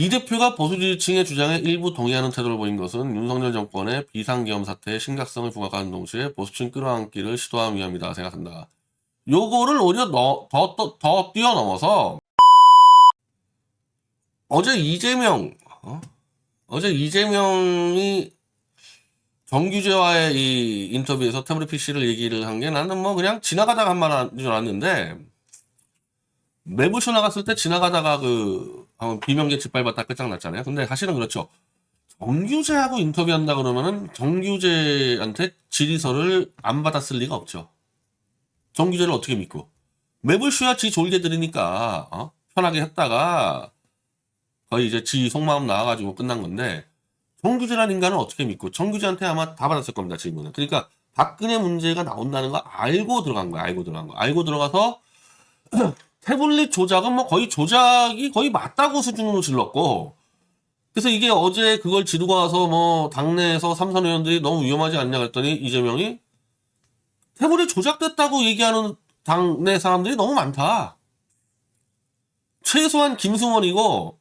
이 대표가 보수 지지층의 주장에 일부 동의하는 태도를 보인 것은 윤석열 정권의 비상계엄 사태의 심각성을 부각하는 동시에 보수층 끌어안기를 시도한 위험이다 생각한다. 요거를 오히려 더, 더, 더, 더 뛰어넘어서 어제 이재명 어? 어제 이재명이 정규재와의 이 인터뷰에서 태블릿 PC를 얘기를 한 게 나는 뭐 그냥 지나가다가 한 말인 줄 알았는데 매부쇼 나갔을 때 지나가다가 그 비명계 짓밟았다 끝장났잖아요. 근데 사실은 그렇죠. 정규재하고 인터뷰한다 그러면은 정규재한테 질의서를 안 받았을 리가 없죠. 정규재를 어떻게 믿고 매불쇼야 지 졸게 들으니까 어? 편하게 했다가 거의 이제 지 속마음 나와가지고 끝난 건데 정규재라는 인간은 어떻게 믿고 정규재한테 아마 다 받았을 겁니다 질문은 그러니까 박근혜 문제가 나온다는 거 알고 들어간 거야 알고 들어간 거 알고 들어가서 태블릿 조작은 뭐 거의 조작이 거의 맞다고 수준으로 질렀고 그래서 이게 어제 그걸 지르고 와서 뭐 당내에서 삼선 의원들이 너무 위험하지 않냐 그랬더니 이재명이 태블릿 조작됐다고 얘기하는 당내 사람들이 너무 많다. 최소한 김승원이고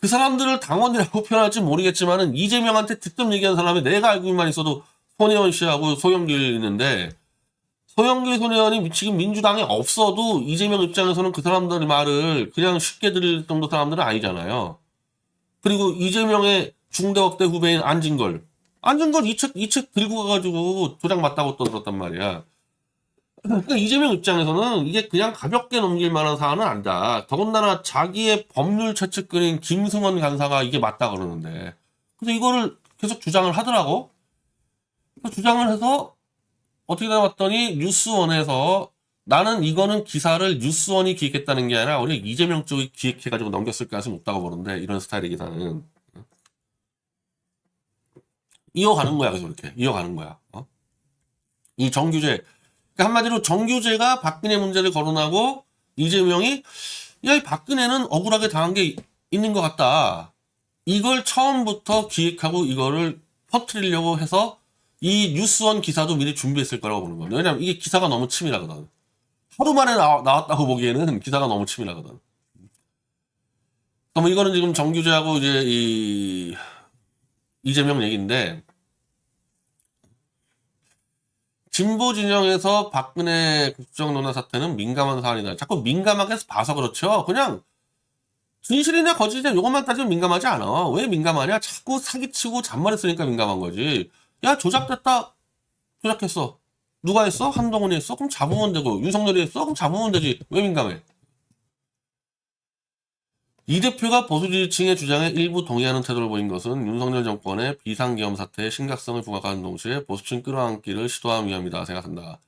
그 사람들을 당원이라고 표현할지 모르겠지만은 이재명한테 직접 얘기한 사람이 내가 알고만 있어도 손혜원 씨하고 소영길 있는데 소영길 손혜원이 지금 민주당에 없어도 이재명 입장에서는 그 사람들의 말을 그냥 쉽게 들을 정도 사람들은 아니잖아요. 그리고 이재명의 중대업대 후배인 안진걸 안진걸 이 책 이 책 들고 가가지고 조작 맞다고 떠들었단 말이야. 그러니까 이재명 입장에서는 이게 그냥 가볍게 넘길 만한 사안은 아니다. 더군다나 자기의 법률 최측근인 김승원 간사가 이게 맞다 그러는데. 그래서 이거를 계속 주장을 하더라고. 주장을 해서 어떻게 나왔더니 뉴스원에서 나는 이거는 기사를 뉴스원이 기획했다는 게 아니라 우리 이재명 쪽이 기획해가지고 넘겼을 가능성이 높다고 보는데 이런 스타일의 기사는 이어가는 거야. 그래서 이렇게 이어가는 거야. 어? 이 정규제 그러니까 한마디로 정규제가 박근혜 문제를 거론하고 이재명이 야, 이 박근혜는 억울하게 당한 게 있는 것 같다. 이걸 처음부터 기획하고 이거를 퍼뜨리려고 해서 이 뉴스원 기사도 미리 준비했을 거라고 보는 거예요. 왜냐면 이게 기사가 너무 치밀하거든. 하루 만에 나, 나왔다고 보기에는 기사가 너무 치밀하거든. 그럼 이거는 지금 정규제하고 이제 이 이재명 얘기인데 진보 진영에서 박근혜 국정 논란 사태는 민감한 사안이다. 자꾸 민감하게 봐서 그렇죠. 그냥 진실이냐 거짓이냐 이것만 따지면 민감하지 않아. 왜 민감하냐? 자꾸 사기치고 잔머리 쓰니까 민감한 거지. 야 조작됐다. 조작했어. 누가 했어? 한동훈이 했어? 그럼 잡으면 되고 윤석열이 했어? 그럼 잡으면 되지. 왜 민감해? 이 대표가 보수 지지층의 주장에 일부 동의하는 태도를 보인 것은 윤석열 정권의 비상계엄 사태의 심각성을 부각하는 동시에 보수층 끌어안기를 시도한 위험이다 생각한다.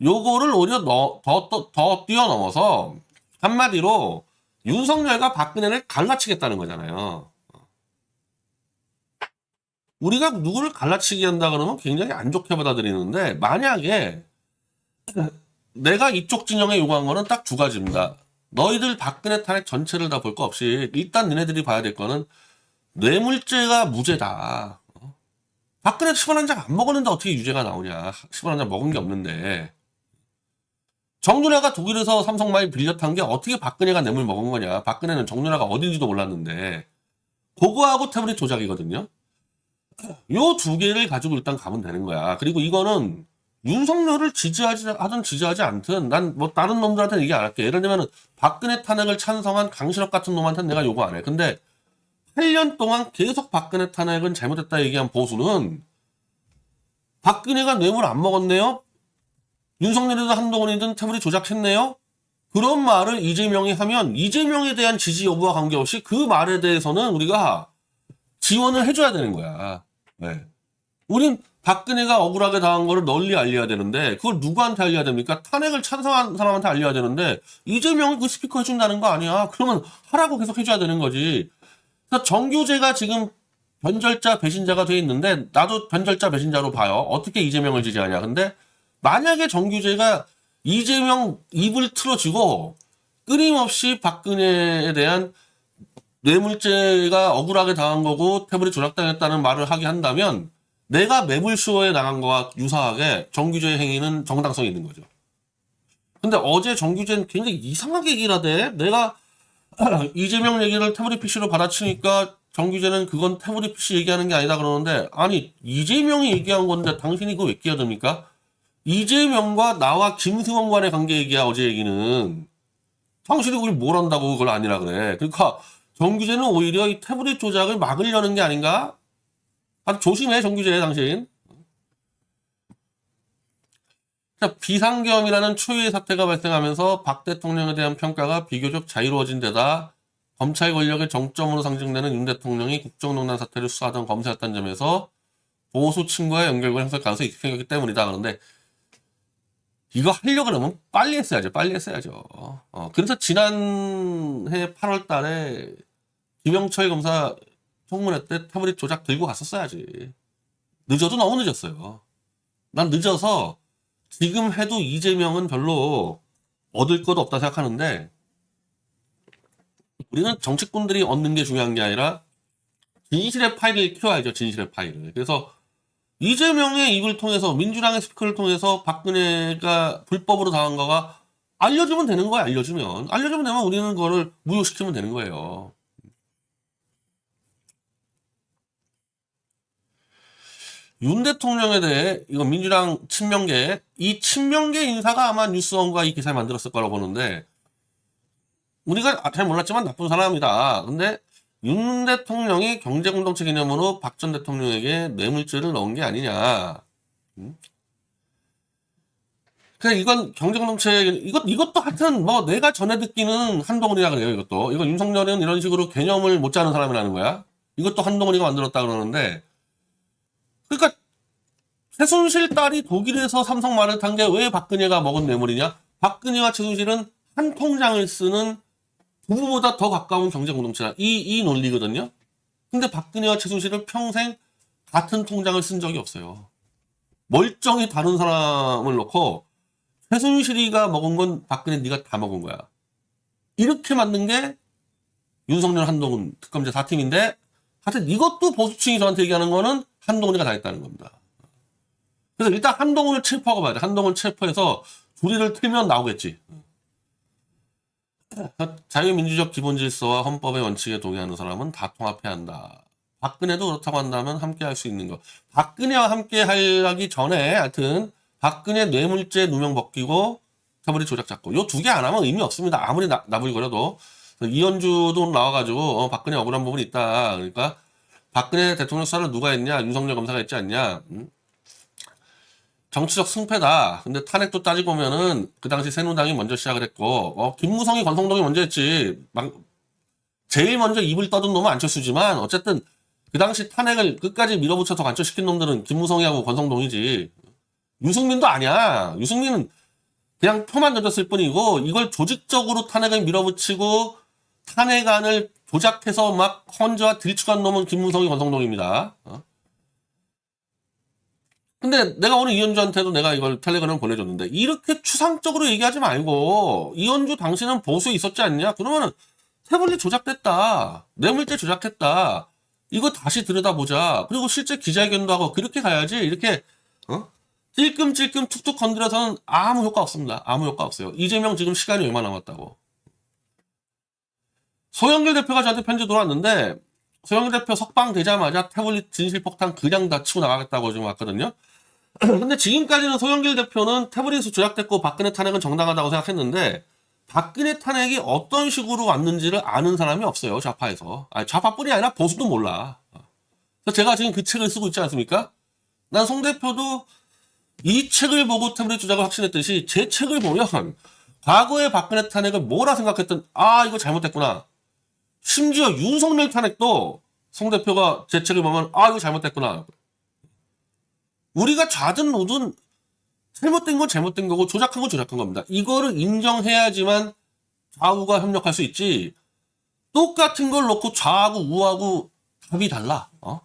요거를 오히려 더, 더, 더, 더 뛰어넘어서 한마디로 윤석열과 박근혜를 갈라치겠다는 거잖아요. 우리가 누구를 갈라치기 한다 그러면 굉장히 안 좋게 받아들이는데 만약에 내가 이쪽 진영에 요구한 거는 딱 두 가지입니다. 너희들 박근혜 탄핵 전체를 다 볼 거 없이 일단 너네들이 봐야 될 거는 뇌물죄가 무죄다. 어? 박근혜 10원 한 장 안 먹었는데 어떻게 유죄가 나오냐. 10원 한 장 먹은 게 없는데. 정윤아가 독일에서 삼성마일 빌려 탄 게 어떻게 박근혜가 뇌물 먹은 거냐. 박근혜는 정윤아가 어딘지도 몰랐는데. 그거하고 태블릿 조작이거든요. 요 두 개를 가지고 일단 가면 되는 거야. 그리고 이거는 윤석열을 지지하지 하든 지지하지 않든 난 뭐 다른 놈들한테는 얘기 안 할게. 예를 들면은 박근혜 탄핵을 찬성한 강신업 같은 놈한테는 내가 요구 안 해. 근데 8년 동안 계속 박근혜 탄핵은 잘못했다 얘기한 보수는 박근혜가 뇌물 안 먹었네요. 윤석열이든 한동훈이든 태블릿 조작했네요. 그런 말을 이재명이 하면 이재명에 대한 지지 여부와 관계없이 그 말에 대해서는 우리가 지원을 해줘야 되는 거야. 네. 우린 박근혜가 억울하게 당한 거를 널리 알려야 되는데 그걸 누구한테 알려야 됩니까? 탄핵을 찬성한 사람한테 알려야 되는데 이재명이 그 스피커 해준다는 거 아니야. 그러면 하라고 계속 해줘야 되는 거지. 그러니까 정교제가 지금 변절자 배신자가 돼 있는데 나도 변절자 배신자로 봐요. 어떻게 이재명을 지지하냐. 근데 만약에 정규제가 이재명 입을 틀어주고 끊임없이 박근혜에 대한 뇌물죄가 억울하게 당한 거고 태블릿 조작당했다는 말을 하게 한다면 내가 매불쇼에 나간 거와 유사하게 정규제 행위는 정당성이 있는 거죠. 근데 어제 정규제는 굉장히 이상하게 얘기를 하대. 내가 이재명 얘기를 태블릿 PC로 받아치니까 정규제는 그건 태블릿 PC 얘기하는 게 아니다 그러는데 아니 이재명이 얘기한 건데 당신이 그거 왜 끼어듭니까? 이재명과 나와 김승원 간의 관계 얘기야 어제 얘기는 당신이 그걸 뭘 한다고 그걸 아니라 그래 그러니까 정규제는 오히려 이 태블릿 조작을 막으려는 게 아닌가? 아주 조심해 정규제 당신 자, 비상계엄이라는 초유의 사태가 발생하면서 박 대통령에 대한 평가가 비교적 자유로워진 데다 검찰 권력의 정점으로 상징되는 윤 대통령이 국정농단 사태를 수사하던 검사였다는 점에서 보수 친구의 연결고리 형성 가능성이 생겼기 때문이다. 그런데 이거 하려고 그러면 빨리 했어야죠. 빨리 했어야죠. 어, 그래서 지난해 8월 달에 김영철 검사 청문회 때 태블릿 조작 들고 갔었어야지. 늦어도 너무 늦었어요. 난 늦어서 지금 해도 이재명은 별로 얻을 것도 없다 생각하는데 우리는 정치꾼들이 얻는 게 중요한 게 아니라 진실의 파일을 키워야죠. 진실의 파일을. 그래서 이재명의 입을 통해서 민주당의 스피커를 통해서 박근혜가 불법으로 당한 거가 알려주면 되는 거야. 알려주면 알려주면 되면 우리는 그거를 무효시키면 되는 거예요. 윤 대통령에 대해 이거 민주당 친명계 이 친명계 인사가 아마 뉴스원과 이 기사를 만들었을 거라고 보는데 우리가 잘 몰랐지만 나쁜 사람이다. 근데 윤 대통령이 경제공동체 개념으로 박 전 대통령에게 뇌물죄를 넣은 게 아니냐. 음? 그냥 이건 경제공동체 이것 이것도 하여튼 뭐 내가 전에 듣기는 한동훈이라 그래요. 이것도 이거 윤석열은 이런 식으로 개념을 못 짜는 사람이라는 거야. 이것도 한동훈이가 만들었다 그러는데 그러니까 최순실 딸이 독일에서 삼성 말을 탄 게 왜 박근혜가 먹은 뇌물이냐? 박근혜와 최순실은 한 통장을 쓰는 부부보다 더 가까운 경제 공동체다. 이, 이 논리거든요. 근데 박근혜와 최순실은 평생 같은 통장을 쓴 적이 없어요. 멀쩡히 다른 사람을 놓고 최순실이가 먹은 건 박근혜 네가 다 먹은 거야. 이렇게 만든 게 윤석열 한동훈 특검제 4팀인데 하여튼 이것도 보수층이 저한테 얘기하는 거는 한동훈이가 다 했다는 겁니다. 그래서 일단 한동훈을 체포하고 봐야 돼. 한동훈 체포해서 조리를 틀면 나오겠지. 자유민주적 기본질서와 헌법의 원칙에 동의하는 사람은 다 통합해야 한다. 박근혜도 그렇다고 한다면 함께 할 수 있는 거. 박근혜와 함께 하기 전에 하여튼 박근혜 뇌물죄 누명 벗기고 태블릿 조작 잡고 요 두 개 안 하면 의미 없습니다. 아무리 나, 나불거려도 이현주도 나와가지고 어, 박근혜 억울한 부분이 있다. 그러니까 박근혜 대통령 수사를 누가 했냐? 윤석열 검사가 했지 않냐? 음? 정치적 승패다. 근데 탄핵도 따지고 보면은 그 당시 새누당이 먼저 시작을 했고, 어, 김무성이 권성동이 먼저 했지. 막, 제일 먼저 입을 떠든 놈은 안철수지만, 어쨌든 그 당시 탄핵을 끝까지 밀어붙여서 간첩시킨 놈들은 김무성이하고 권성동이지. 유승민도 아니야. 유승민은 그냥 표만 던졌을 뿐이고, 이걸 조직적으로 탄핵을 밀어붙이고, 탄핵안을 조작해서 막 헌재와 들추간 놈은 김무성이 권성동입니다. 어? 근데 내가 오늘 이현주한테도 내가 이걸 텔레그램 보내줬는데 이렇게 추상적으로 얘기하지 말고 이현주 당신은 보수에 있었지 않냐? 그러면은 태블릿 조작됐다. 뇌물죄 조작했다. 이거 다시 들여다보자. 그리고 실제 기자회견도 하고 그렇게 가야지 이렇게 어? 찔끔찔끔 툭툭 건드려서는 아무 효과 없습니다. 아무 효과 없어요. 이재명 지금 시간이 얼마 남았다고. 소영길 대표가 저한테 편지 들어왔는데 소영길 대표 석방 되자마자 태블릿 진실폭탄 그냥 다 치고 나가겠다고 지금 왔거든요. 근데 지금까지는 소영길 대표는 태블릿이 조작됐고 박근혜 탄핵은 정당하다고 생각했는데 박근혜 탄핵이 어떤 식으로 왔는지를 아는 사람이 없어요 좌파에서. 아니, 좌파뿐이 아니라 보수도 몰라. 그래서 제가 지금 그 책을 쓰고 있지 않습니까? 난 송 대표도 이 책을 보고 태블릿 조작을 확신했듯이 제 책을 보면 과거의 박근혜 탄핵을 뭐라 생각했던 아 이거 잘못됐구나 심지어 윤석열 탄핵도 송 대표가 제 책을 보면 아 이거 잘못됐구나 우리가 좌든 우든 잘못된 건 잘못된 거고 조작한 건 조작한 겁니다. 이거를 인정해야지만 좌우가 협력할 수 있지. 똑같은 걸 놓고 좌하고 우하고 답이 달라. 어?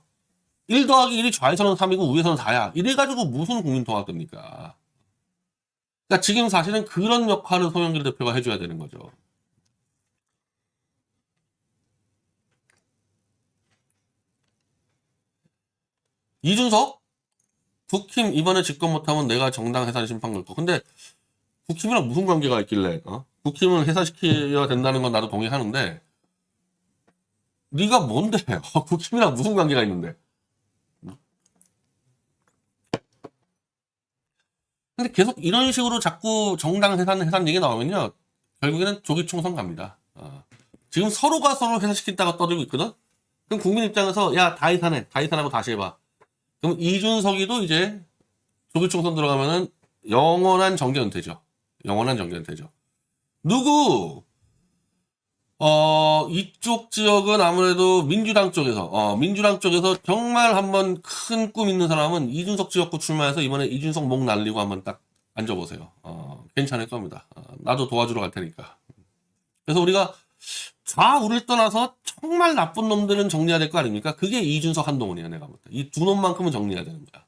1 더하기 1이 좌에서는 3이고 우에서는 4야. 이래가지고 무슨 국민통합 됩니까? 그러니까 지금 사실은 그런 역할을 송영길 대표가 해줘야 되는 거죠. 이준석? 국힘 이번에 집권 못하면 내가 정당 해산 심판 걸 거. 근데 국힘이랑 무슨 관계가 있길래? 어? 국힘을 해산시켜야 된다는 건 나도 동의하는데 네가 뭔데? 국힘이랑 무슨 관계가 있는데? 근데 계속 이런 식으로 자꾸 정당 해산 해산 얘기 나오면요 결국에는 조기 총선 갑니다. 어. 지금 서로가 서로 해산시킨다고 떠들고 있거든. 그럼 국민 입장에서 야 다 해산해, 다 해산하고 다시 해봐. 그럼 이준석이도 이제 조기 총선 들어가면은 영원한 정계 은퇴죠. 영원한 정계 은퇴죠. 누구? 어, 이쪽 지역은 아무래도 민주당 쪽에서, 어, 민주당 쪽에서 정말 한번 큰 꿈 있는 사람은 이준석 지역구 출마해서 이번에 이준석 목 날리고 한번 딱 앉아보세요. 어, 괜찮을 겁니다. 어, 나도 도와주러 갈 테니까. 그래서 우리가 좌우를 떠나서 정말 나쁜 놈들은 정리해야 될 거 아닙니까? 그게 이준석 한동훈이야, 내가 볼 때. 이 두 놈만큼은 정리해야 되는 거야.